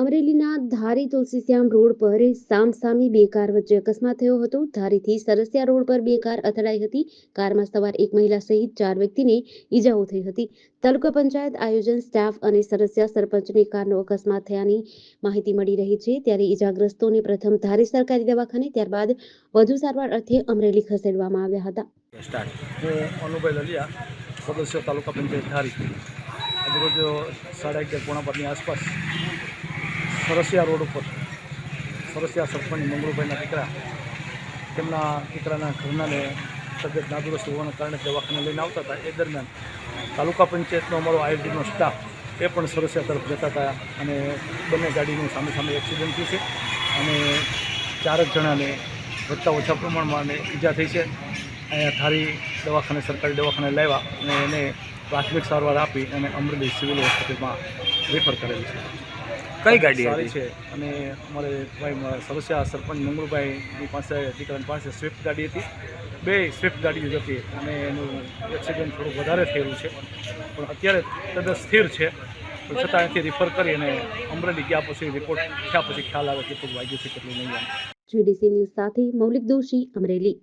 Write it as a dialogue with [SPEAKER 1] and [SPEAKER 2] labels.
[SPEAKER 1] અમરેલીના ધારી તુલસીશ્યામ રોડ પર સામસામી બે કાર વચ્ચે અકસ્માત થયો હતો. ધારીથી સરસિયા રોડ પર બે કાર અથડાઈ હતી. કારમાં સવાર એક મહિલા સહિત ચાર વ્યક્તિને ઈજાઓ થઈ હતી. તાલુકા પંચાયત આયોજન સ્ટાફ અને સરસિયા સરપંચની કારનો અકસ્માત થયાની માહિતી મળી રહી છે. ત્યારે ઈજાગ્રસ્તોને પ્રથમ ધારી સરકારી દવાખાને, ત્યારબાદ વધુ સારવાર અર્થે અમરેલી ખસેડવામાં આવ્યા હતા.
[SPEAKER 2] સદસ્ય તાલુકા પંચાયત ધારી. આજરોજ સાડા અગિયાર પોણા પરની આસપાસ સરસિયા રોડ ઉપર. સરસિયા સરપંચ મંગળુભાઈના દીકરા. તેમના દીકરાના ઘરનાને તબિયત નાદુરસ્ત હોવાના કારણે દવાખાને લઈને આવતા હતા. એ દરમિયાન તાલુકા પંચાયતનો અમારો આઈડીનો સ્ટાફ એ પણ સરસિયા તરફ જતા હતા અને બંને ગાડીનું સામે સામે એક્સિડન્ટ થયું છે અને ચારેક જણાને વધતા ઓછા પ્રમાણમાં ઈજા થઈ છે. અહીંયા ધારી દવાખાને, સરકારી દવાખાને લાવ્યા અને એને પ્રાથમિક સારવાર આપી અને અમરેલી સિવિલ હોસ્પિટલમાં રેફર કરેલ છે.
[SPEAKER 3] કઈ ગાડી
[SPEAKER 2] સારી છે. અને અમારે ભાઈ સમસ્યા સરપંચ મંગળભાઈની પાસે દીકરાની પાસે સ્વિફ્ટ ગાડી હતી. બે સ્વિફ્ટ ગાડીઓ જ હતી. અને એનું એક્સિડન્ટ થોડું વધારે થયેલું છે. પણ અત્યારે તદ્દન સ્થિર છે. પણ છતાં અહીંથી રિફર કરી અને અમરેલી ગયા પછી રિપોર્ટ થયા પછી ખ્યાલ આવે કેટલું વાગ્યું છે કેટલું નહીં.
[SPEAKER 1] જીડીસી ન્યૂઝ સાથે મૌલિક દોશી અમરેલી.